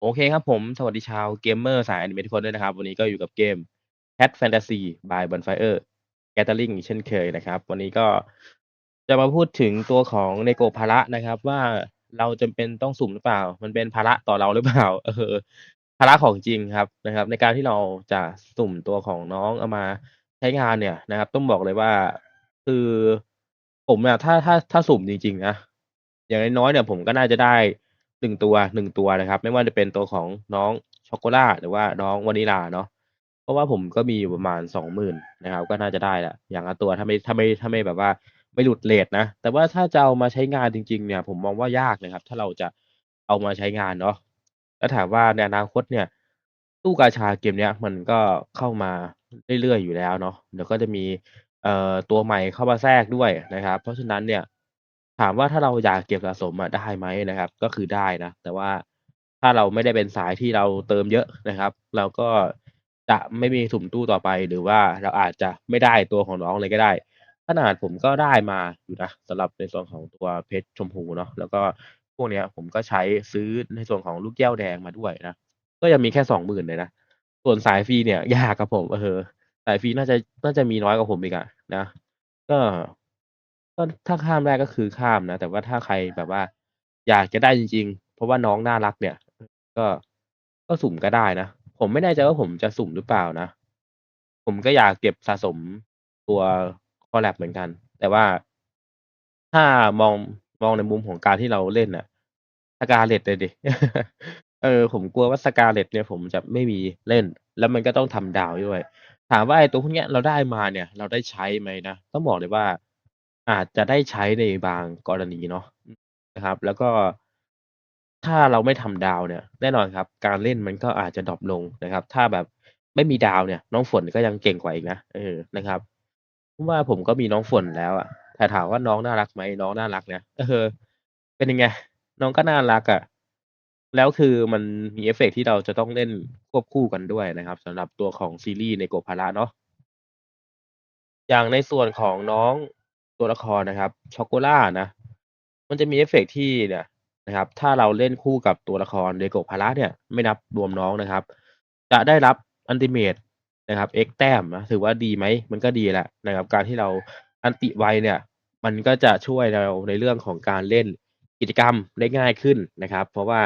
โอเคครับผม สวัสดีชาวเกมเมอร์สายอนิเมะทุกคนด้วยนะครับ วันนี้ก็อยู่กับเกม Cat Fantasy by Bonfire Gathering เช่นเคยนะครับ วันนี้ก็จะมาพูดถึงตัวของเนโกภาระนะครับ ว่าเราจำเป็นต้องสุ่มหรือเปล่า มันเป็นภาระต่อเราหรือเปล่า เออภาระของจริงครับนะครับ ในการที่เราจะสุ่มตัวของน้องเอามาใช้งานเนี่ยนะครับ ต้องบอกเลยว่าคือผมอะถ้าถ้าถ้าสุ่มจริง ๆ นะอย่างน้อยๆเนี่ยผมก็น่าจะได้ 1ตัว1ตัวนะครับ ไม่ว่าจะเป็นตัวของน้องช็อกโกแลาหรือว่าน้องวานิลาเนาะเพราะว่าผมก็มีอยู่ประมาณ20,000นนะครับ ก็น่าจะได้แล้วอย่างละตัวถ้าไม่ถ้าไม่ถ้าไม่แบบว่าไม่หลุดเรตนะ แต่ว่าถ้าจะเอามาใช้งานจริง ๆ เนี่ย ผมมองว่ายากนะครับ ถ้าเราจะเอามาใช้งานเนาะแล้วถามว่าในอนาคตเนี่ย ตู้กาชาเกมเนี้ยมันก็เข้ามาเรื่อยๆอยู่แล้วเนาะเดี๋ยวก็จะมีเอ่อตัวใหม่เข้ามาแทรกด้วยนะครับ เพราะฉะนั้นเนี่ย ถามว่าถ้าเราอยากเก็บสะสมอะได้ไหมนะครับ ก็คือได้นะ แต่ว่าถ้าเราไม่ได้เป็นสายที่เราเติมเยอะนะครับ เราก็จะไม่มีสุ่มตู้ต่อไป หรือว่าเราอาจจะไม่ได้ตัวของน้องเลยก็ได้ ขนาดผมก็ได้มาอยู่นะสำหรับในส่วนของตัวเพชรชมพูเนาะ แล้วก็พวกเนี้ยผมก็ใช้ซื้อในส่วนของลูกแก้วแดงมาด้วยนะ ก็ยังมีแค่ 20,000 เลยนะ ส่วนสายฟรีเนี่ยยากครับผม เออ สายฟรีน่าจะ น่าจะมีน้อยกว่าผมอีกอะนะ ก็ ก็ถ้าข้ามได้ก็คือข้ามนะ แต่ว่าถ้าใครแบบว่า อยากจะได้จริง ๆ เพราะว่าน้องน่ารักเนี่ย ก็ ก็สุ่มก็ได้นะ ผมไม่แน่ใจว่าผมจะสุ่มหรือเปล่านะ ผมก็อยากเก็บสะสมตัวคอลแลบเหมือนกัน แต่ว่า ถ้ามอง มองในมุมของการที่เราเล่นน่ะ Scarlet อะสิเออ ผมกลัวว่า Scarlet เนี่ย ผมจะไม่มีเล่น แล้วมันก็ต้องทำดาวด้วย ถามว่าไอ้ตัวพวกเนี้ยเราได้มาเนี่ย เราได้ใช้ไหมนะ ต้องบอกเลยว่า อาจจะได้ใช้ในบางกรณีเนาะ อือ นะครับ แล้วก็ ถ้าเราไม่ทำดาวเนี่ย แน่นอนครับ การเล่นมันก็อาจจะดร็อปลงนะครับ ถ้าแบบไม่มีดาวเนี่ย น้องฝนก็ยังเก่งกว่าอีกนะ เออ นะครับ เพราะว่าผมก็มีน้องฝนแล้วอะ แต่ถามว่าน้องน่ารักไหม น้องน่ารักนะ เออ เป็นยังไง น้องก็น่ารักอะ แล้วคือมันมีเอฟเฟกต์ที่เราจะต้องเล่นควบคู่กันด้วยนะครับสำหรับตัวของซีรีส์ Negopara เนาะ อย่างในส่วนของน้อง ตัวละครนะครับช็อกโกลานะมันจะมีเอฟเฟกต์ที่เนี่ยนะครับ ถ้าเราเล่นคู่กับตัวละคร Negopara เนี่ยไม่นับรวมน้องนะครับ จะได้รับอัลติเมตนะครับ X แต้มนะถือว่าดีไหมมันก็ดีแหละนะครับ การที่เราอัลติไวเนี่ย มันก็จะช่วยเราในเรื่องของการเล่นกิจกรรมได้ง่ายขึ้นนะครับ เพราะว่า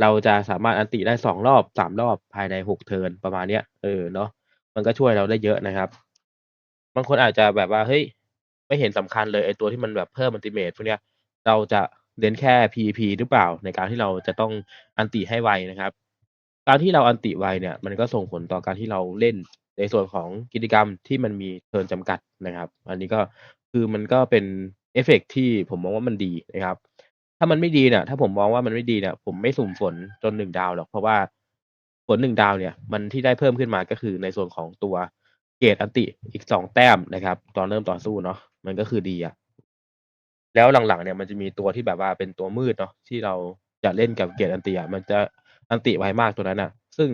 เราจะสามารถอัลติได้2รอบ3รอบภายใน6เทิร์นประมาณเนี้ยเออเนาะมันก็ช่วยเราได้เยอะนะครับ บางคนอาจจะแบบว่าเฮ้ย ไม่เห็นสำคัญเลยไอ้ตัวที่มันแบบเพิ่มอัลติเมตพวกเนี้ย เราจะเน้นแค่ PVP หรือเปล่า ในการที่เราจะต้องอัลติให้ไวนะครับ การที่เราอัลติไวเนี่ย มันก็ส่งผลต่อการที่เราเล่นในส่วนของกิจกรรมที่มันมีเทิร์นจำกัดนะครับ อันนี้ก็คือมันก็เป็นเอฟเฟกต์ที่ผมมองว่ามันดีนะครับ ถ้ามันไม่ดีเนี่ยถ้าผมมองว่ามันไม่ดีเนี่ยผมไม่สุ่มฝนจน1ดาวหรอกเพราะว่าฝน1ดาวเนี่ย มันที่ได้เพิ่มขึ้นมาก็คือในส่วนของตัว รดอัลติอีก2แต้มนะครับ ตอนเริ่มต่อสู้เนาะมันก็คือดีอะแล้วหลังๆเนี่ยมันจะมีตัวที่แบบว่าเป็นตัวมืดเนาะที่เราจะเล่นกับเกรดอัลติอะมันจะอัลติไวมากตัวนั้นน่ะซึ่ง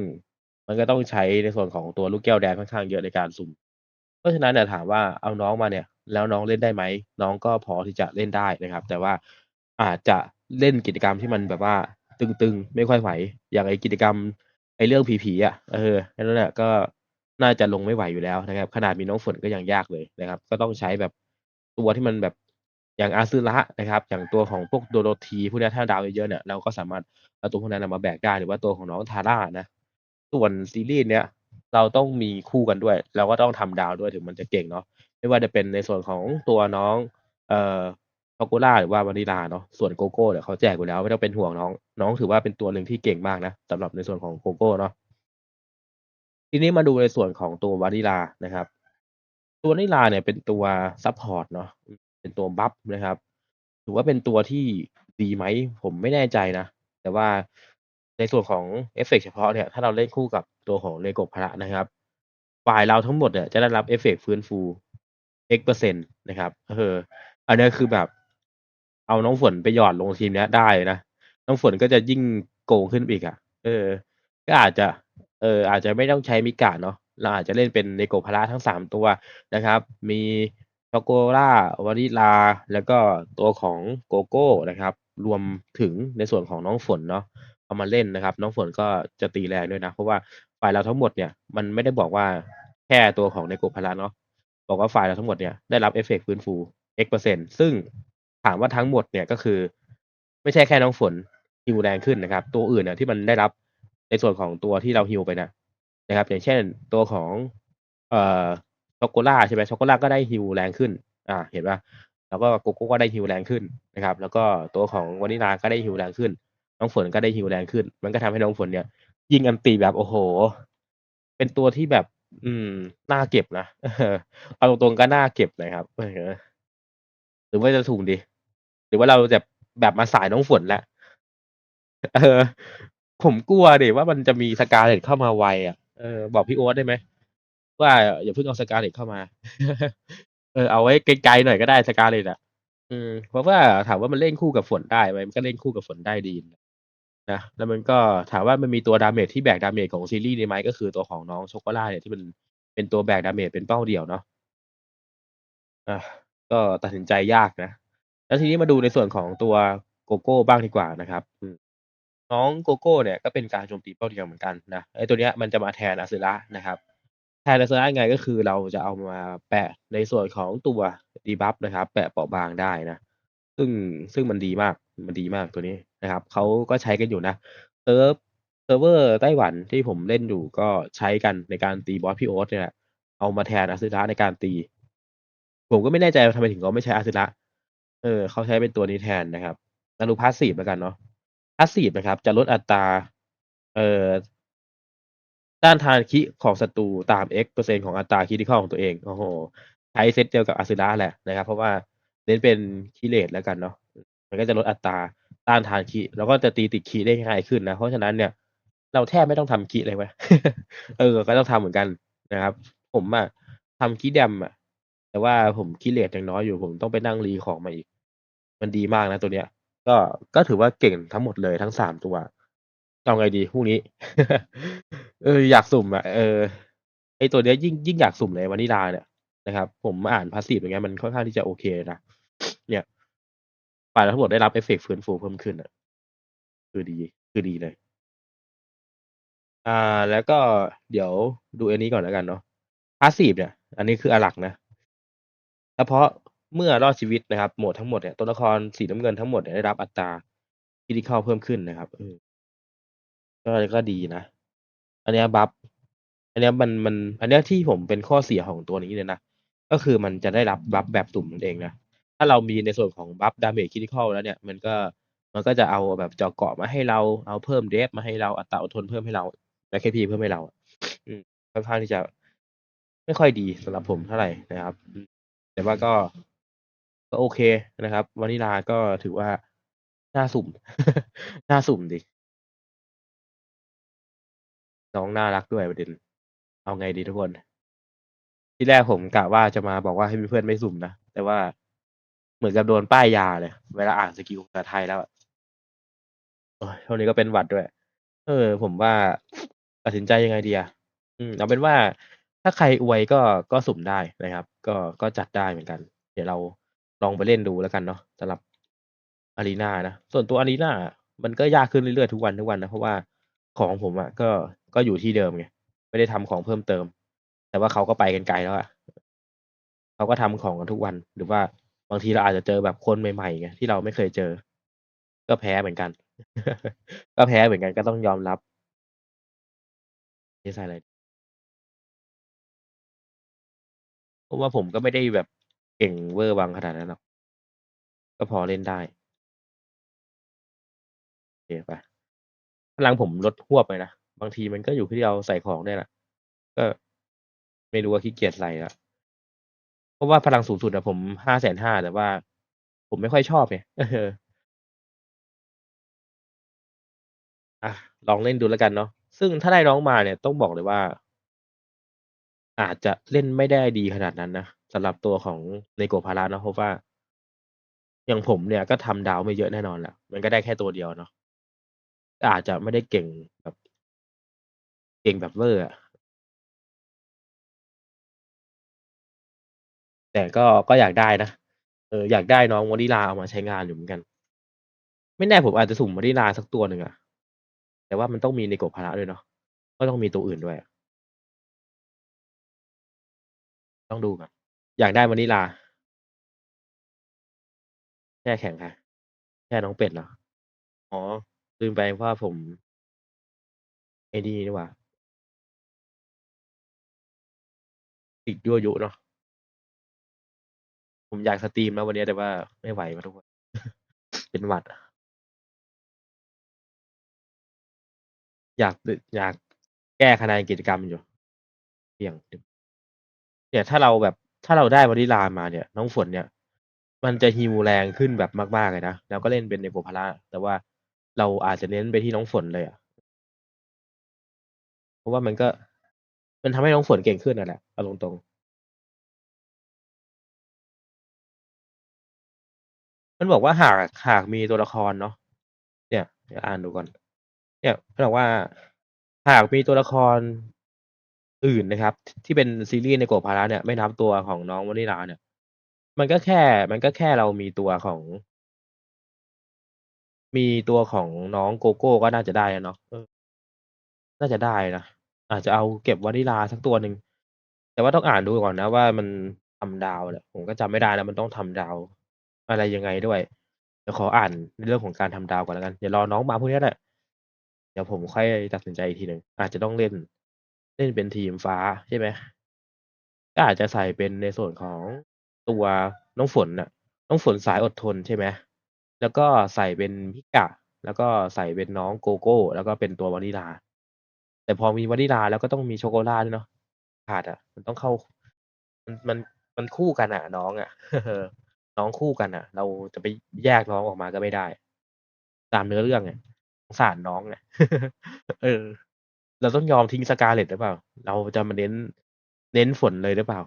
มันก็ต้องใช้ในส่วนของตัวลูกแก้วแดงค่อนข้างเยอะในการสุ่มเพราะฉะนั้นเนี่ยถามว่าเอาน้องมาเนี่ย แล้วน้องเล่นได้ไหมน้องก็พอที่จะเล่นได้นะครับ แต่ว่าอาจจะเล่นกิจกรรมที่มันแบบว่า ตึงๆ ไม่ค่อยไหว อย่างไอ้กิจกรรมไอ้เรื่องผีๆอะเออแค่นั้นแหละก็ น่าจะลงไม่ไหวอยู่แล้วนะครับ ขนาดมีน้องฝนก็ยังยากเลยนะครับ ก็ต้องใช้แบบตัวที่มันแบบอย่างอาซึระนะครับ อย่างตัวของพวกโดโรธีพวกนี้ถ้าดาวเยอะๆเนี่ยเราก็สามารถเอาตัวพวกนั้นมาแบกได้หรือว่าตัวของน้องทาร่านะ ส่วนซีรีส์เนี้ยเราต้องมีคู่กันด้วย เราก็ต้องทำดาวด้วยถึงมันจะเก่งเนาะไม่ว่าจะเป็นในส่วนของตัวน้องเอ่อช็อกโกลาหรือว่าวานิลาเนาะส่วนโกโก้เนี่ยเขาแจกอยู่แล้วไม่ต้องเป็นห่วงน้อง น้องถือว่าเป็นตัวหนึ่งที่เก่งมากนะสำหรับในส่วนของโกโก้เนาะ ทีนี้มาดูในส่วนของตัววานิลานะครับ ตัววานิลาเนี่ยเป็นตัวซัปพอร์ตเนาะเป็นตัวบัฟนะครับ ถือว่าเป็นตัวที่ดีไหม ผมไม่แน่ใจนะ แต่ว่าในส่วนของเอฟเฟกต์เฉพาะเนี่ย ถ้าเราเล่นคู่กับตัวของ Negopara นะครับ ฝ่ายเราทั้งหมดเนี่ยจะได้รับเอฟเฟกต์ฟื้นฟู X เปอร์เซ็นต์นะครับเอออันนี้คือแบบ เอาน้องฝนไปหยอดลงทีมเนี้ยได้นะ น้องฝนก็จะยิ่งโกงขึ้นไปอีกอะ เออ ก็อาจจะ เอออาจจะไม่ต้องใช้มิกะเนาะเราอาจจะเล่นเป็น Negopara ทั้ง 3 ตัวนะครับ มีช็อกโกลาวานิลา แล้วก็ตัวของโกโก้นะครับ รวมถึงในส่วนของน้องฝนเนาะเอามาเล่นนะครับ น้องฝนก็จะตีแรงด้วยนะ เพราะว่าฝ่ายเราทั้งหมดเนี่ยมันไม่ได้บอกว่าแค่ตัวของในโกพละเนาะบอกว่าฝ่ายเราทั้งหมดเนี่ยได้รับเอฟเฟกต์ฟื้นฟู x เปอร์เซ็นต์ซึ่งถามว่าทั้งหมดเนี่ยก็คือ ไม่ใช่แค่น้องฝนฮิวแรงขึ้นนะครับ ตัวอื่นเนี่ยที่มันได้รับ ในส่วนของตัวที่เราฮิวไปนะนะครับ อย่างเช่นตัวของเอ่อช็อกโกล่าใช่ไหมช็อกโกล่าก็ได้ฮิวแรงขึ้น อ่า เห็นปะแล้วก็โกโก้ก็ได้ฮิวแรงขึ้นนะครับ แล้วก็ตัวของวานิลาก็ได้ฮิวแรงขึ้น น้องฝนก็ได้ฮิวแรงขึ้น มันก็ทำให้น้องฝนเนี่ย ยิงอันตีแบบโอ้โห เป็นตัวที่แบบ อืมน่าเก็บนะเอาตรงๆก็น่าเก็บนะครับหรือว่าจะถูกดี หรือว่าเราจะแบบมาสายน้องฝนแล้วเออ ผมกลัวเดิว่ามันจะมีสกาเลตเข้ามาไวอะเออบอกพี่โอ๊ตได้ไหมว่าอย่าเพิ่งเอาสกาเลตเข้ามา เออเอาไว้ไกลๆหน่อยก็ได้สกาเลตอะอืมเพราะว่าถามว่ามันเล่นคู่กับฝนได้ไหมมันก็เล่นคู่กับฝนได้ดีนะแล้วมันก็ถามว่ามันมีตัวดาเมจที่แบกดาเมจของซีรีส์นี้ไหมก็คือตัวของน้องช็อกโกแลตเนี่ยที่มันเป็นตัวแบกดาเมจเป็นเป้าเดี่ยวเนาะอะก็ตัดสินใจยากนะแล้วทีนี้มาดูในส่วนของตัวโกโก้บ้างดีกว่านะครับ น้องโกโก้เนี่ยก็เป็นการโจมตีเป้าเดียวเหมือนกันนะไอ้ตัวเนี้ยมันจะมาแทนอาซึระนะครับ แทนอาซึระยังไงก็คือเราจะเอามาแปะในส่วนของตัวดีบัฟนะครับ แปะเปราะบางได้นะ ซึ่งซึ่งมันดีมากมันดีมากตัวนี้นะครับเขาก็ใช้กันอยู่นะเซิร์ฟเซิร์ฟเวอร์ไต้หวันที่ผมเล่นอยู่ก็ใช้กันในการตีบอสพี่โอ๊ตเนี่ยแหละเอามาแทนอาซึระในการตี ผมก็ไม่แน่ใจว่าทำไมถึงเขาไม่ใช้อาซึระเออเขาใช้เป็นตัวนี้แทนนะครับแล้วดูพาสซีฟแล้วกันเนาะ พาสซีฟนะครับ จะลดอัตราเอ่อต้านทานคิของศัตรูตาม x เปอร์เซ็นต์ของอัตราคิที่เข้าของตัวเองโอ้โหใช้เซตเดียวกับอาซึระแหละนะครับ เพราะว่าเน้นเป็นคีเลตแล้วกันเนาะมันก็จะลดอัตราต้านทานคีแล้วก็จะตีติดคีได้ง่ายขึ้นนะ เพราะฉะนั้นเนี่ย เราแทบไม่ต้องทำคีเลยเว้ยเออ ก็ต้องทำเหมือนกันนะครับ ผมอะทำคีดมอะแต่ว่าผมคีเลตยังน้อยอยู่ผมต้องไปนั่งรีของมาอีก มันดีมากนะตัวเนี้ย ก็ก็ถือว่าเก่งทั้งหมดเลยทั้งสามตัว เอาไงดีพรุ่งนี้ เอออยากสุ่มอะเออไอตัวเนี้ยยิ่งยิ่งอยากสุ่มเลยวานิลาเนี่ยนะครับ ผมอ่านพาสซีฟอย่างเงี้ยมันค่อนข้างที่จะโอเคนะเนี่ยฝ่ายทั้งหมดได้รับเอฟเฟกต์ฟื้นฟูเพิ่มขึ้นอะ คือดี คือดีเลย อ่า แล้วก็เดี๋ยวดูอันนี้ก่อนแล้วกันเนาะพาสซีฟเนี่ย อันนี้คืออลักนะเฉพาะ เมื่อรอดชีวิตนะครับ โหมดทั้งหมดเนี่ยตัวละครสีน้ำเงินทั้งหมดเนี่ยได้รับอัตราคิดิคอลเพิ่มขึ้นนะครับเออก็ก็ดีนะ อันเนี้ยบัฟอันเนี้ยมันมัน อันเนี้ยที่ผมเป็นข้อเสียของตัวนี้เลยนะ ก็คือมันจะได้รับบัฟแบบสุ่มนั่นเองนะ ถ้าเรามีในส่วนของบัฟดาเมจคิดิคอลแล้วเนี่ย มันก็มันก็จะเอาแบบเจาะเกาะมาให้เราเอาเพิ่มเดฟมาให้เราอัตราอดทนเพิ่มให้เราและเคพีเพิ่มให้เรา อืมค่อนข้างที่จะไม่ค่อยดีสำหรับผมเท่าไหร่นะครับ แต่ว่าก็ ก็โอเคนะครับวานิลาก็ถือว่าน่าสุ่ม น่าสุ่มดีน้องน่ารักด้วยประเด็น เอาไงดีทุกคน ที่แรกผมกะว่าจะมาบอกว่าให้เพื่อนไม่สุ่มนะ แต่ว่าเหมือนกับโดนป้ายยาเลย เวลาอ่านสกิลภาษาไทยแล้วโอ้ยช่วงนี้ก็เป็นหวัดด้วย เออ ผมว่าตัดสินใจยังไงดีอะอืมเอาเป็นว่าถ้าใครอวยก็ก็สุ่มได้นะครับ ก็ก็จัดได้เหมือนกัน เดี๋ยวเรา ลองไปเล่นดูแล้วกันเนาะสำหรับอารีนานะ ส่วนตัวอารีนามันก็ยากขึ้นเรื่อยๆทุกวันทุกวันนะ เพราะว่าของผมอะก็ก็อยู่ที่เดิมไงไม่ได้ทำของเพิ่มเติม แต่ว่าเขาก็ไปกันไกลแล้วอะเขาก็ทำของกันทุกวัน หรือว่าบางทีเราอาจจะเจอแบบคนใหม่ๆไงที่เราไม่เคยเจอ ก็แพ้เหมือนกัน ก็แพ้เหมือนกันก็ต้องยอมรับนี่ใส่อะไรเพราะว่าผมก็ไม่ได้แบบ เก่งเวอร์วังขนาดนั้นหรอก ก็พอเล่นได้ โอเคไปพลังผมลดหวบไปนะ บางทีมันก็อยู่ที่เราใส่ของเนี่ยแหละ ก็ไม่รู้ว่าขี้เกียจใส่ละเพราะว่าพลังสูงสุดอะผมห้าแสนห้าแต่ว่า ผมไม่ค่อยชอบไงเอออะลองเล่นดูแล้วกันเนาะซึ่งถ้าได้น้องมาเนี่ยต้องบอกเลยว่า อาจจะเล่นไม่ได้ดีขนาดนั้นนะ สำหรับตัวของในโกพาราเนาะเพราะว่าอย่างผมเนี่ยก็ทำดาวไม่เยอะแน่นอนแหละมันก็ได้แค่ตัวเดียวเนาะก็อาจจะไม่ได้เก่งแบบ เก่งแบบเวอร์อะแต่ก็ก็อยากได้นะเอออยากได้น้องวานิลาเอามาใช้งานอยู่เหมือนกัน ไม่แน่ผมอาจจะสุ่มวานิลาสักตัวหนึ่งอะแต่ว่ามันต้องมี Neko Pala ด้วยเนาะก็ต้องมีตัวอื่นด้วยอะต้องดูก่อน อยากได้วานิลลา แช่แข็งค่ะ แช่น้องเป็ดเหรอ?อ๋อ ลืมไปว่าผมไอ้นี่นี่หว่าติดยั่วยุเนาะ ผมอยากสตรีมนะวันเนี้ยแต่ว่าไม่ไหวว่ะทุกคน เป็นหวัดอะอยากดอยากแก้คะแนนกิจกรรมอยู่เสี่ยงเนี่ยถ้าเราแบบ ถ้าเราได้วานิลลามาเนี่ย น้องฝนเนี่ย มันจะ heal แรงขึ้นแบบมาก ๆ เลยนะ แล้วก็เล่นเป็น Neko Pala แต่ว่าเราอาจจะเน้นไปที่น้องฝนเลยอะ เพราะว่ามันก็ มันทำให้น้องฝนเก่งขึ้นอะแหละ เอาตรง ๆ มันบอกว่าหาก หากมีตัวละครเนาะ เนี่ย เดี๋ยวอ่านดูก่อน เนี่ย มันบอกว่า หากมีตัวละคร อื่นนะครับ ที่เป็นซีรีส์ Neko Pala เนี่ยไม่นับตัวของน้องวานิลาเนี่ย มันก็แค่ มันก็แค่เรามีตัวของ มีตัวของน้องโกโก้ก็น่าจะได้แล้วเนาะเออ น่าจะได้นะอาจจะเอาเก็บวานิลาสักตัวหนึ่งแต่ว่าต้องอ่านดูก่อนนะว่ามันทำดาวเนี่ยผมก็จำไม่ได้แล้วมันต้องทำดาว อะไรยังไงด้วยเดี๋ยวขออ่านในเรื่องของการทำดาวก่อนแล้วกันเดี๋ยวรอน้องมาพรุ่งนี้แหละเดี๋ยวผมค่อยตัดสินใจอีกทีหนึ่งอาจจะต้องเล่น เล่นเป็นทีมฟ้าใช่ไหมก็อาจจะใส่เป็นในส่วนของตัวน้องฝนน่ะ น้องฝนสายอดทนใช่ไหมแล้วก็ใส่เป็นมิกะ แล้วก็ใส่เป็นน้องโกโก้ แล้วก็เป็นตัววานิลา แต่พอมีวานิลาแล้วก็ต้องมีโชโกล่าด้วยเนาะขาดอะ มันต้องเข้า มันมันมันคู่กันอะ น้องอะน้องคู่กันน่ะ เราจะไปแยกน้องออกมาก็ไม่ได้ ตามเนื้อเรื่องไงสงสารน้องไงเออ เราต้องยอมทิ้ง Scarlet หรือเปล่า?เราจะมาเน้น เน้นฝนเลยหรือเปล่า?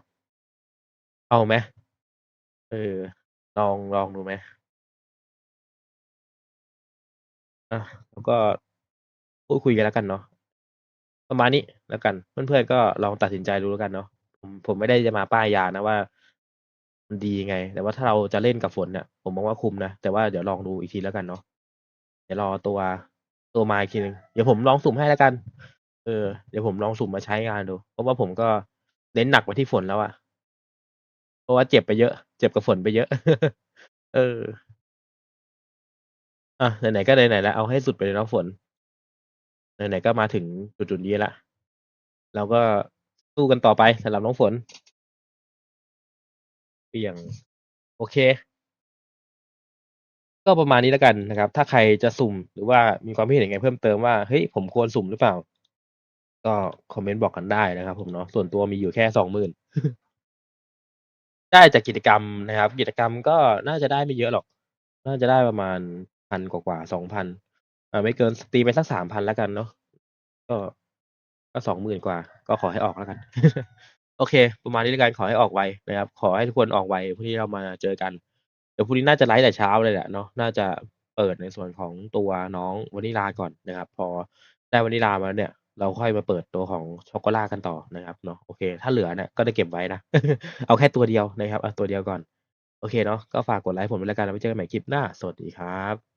เอาไหม?เออ ลองลองดูไหม?อะแล้วก็พูดคุยกันแล้วกันเนาะประมาณนี้แล้วกัน เพื่อนๆก็ลองตัดสินใจดูแล้วกันเนาะผมผมไม่ได้จะมาป้ายยานะว่ามันดียังไง แต่ว่าถ้าเราจะเล่นกับฝนเนี่ยผมมองว่าคุ้มนะ แต่ว่าเดี๋ยวลองดูอีกทีแล้วกันเนาะเดี๋ยวรอตัวตัวมาอีกทีนึงเดี๋ยวผมลองสุ่มให้แล้วกัน เออ เดี๋ยวผมลองสุ่มมาใช้งานดู เพราะว่าผมก็เน้นหนักไปที่ฝนแล้วอะเพราะว่าเจ็บไปเยอะ เจ็บกับฝนไปเยอะ เออ อะ ไหนๆ ก็ไหนๆแล้ว เอาให้สุดไปเลยเนาะฝน ไหนๆ ก็มาถึงจุดๆนี้แล้วเราก็สู้กันต่อไปสำหรับน้องฝนเปลี่ยง โอเค ก็ประมาณนี้แล้วกันนะครับ ถ้าใครจะสุ่มหรือว่ามีความคิดเห็นยังไงเพิ่มเติมว่า เฮ้ย ผมควรสุ่มหรือเปล่า? ก็คอมเมนต์บอกกันได้นะครับ ผมเนาะส่วนตัวมีอยู่แค่20,000ได้จากกิจกรรมนะครับ กิจกรรมก็น่าจะได้ไม่เยอะหรอก น่าจะได้ประมาณ1,000กว่าๆ2,000อ่าไม่เกินตีไปสัก3,000แล้วกันเนาะก็ก็20,000กว่า ก็ขอให้ออกแล้วกัน โอเค ประมาณนี้แล้วกันขอให้ออกไวนะครับ ขอให้ทุกคนออกไวพรุ่งนี้เรามาเจอกันเดี๋ยวพรุ่งนี้น่าจะไลฟ์แต่เช้าเลยแหละเนาะน่าจะเปิดในส่วนของตัวน้องวานิลาก่อนนะครับ พอได้วานิลามาเนี่ย เราค่อยมาเปิดตัวของช็อกโกแลตกันต่อนะครับเนาะโอเค ถ้าเหลือเนี่ยก็จะเก็บไว้นะ เอาแค่ตัวเดียวนะครับเอาตัวเดียวก่อน โอเคเนาะก็ฝากกดไลค์ผมด้วยแล้วกันแล้วไปเจอกันใหม่คลิปหน้า สวัสดีครับ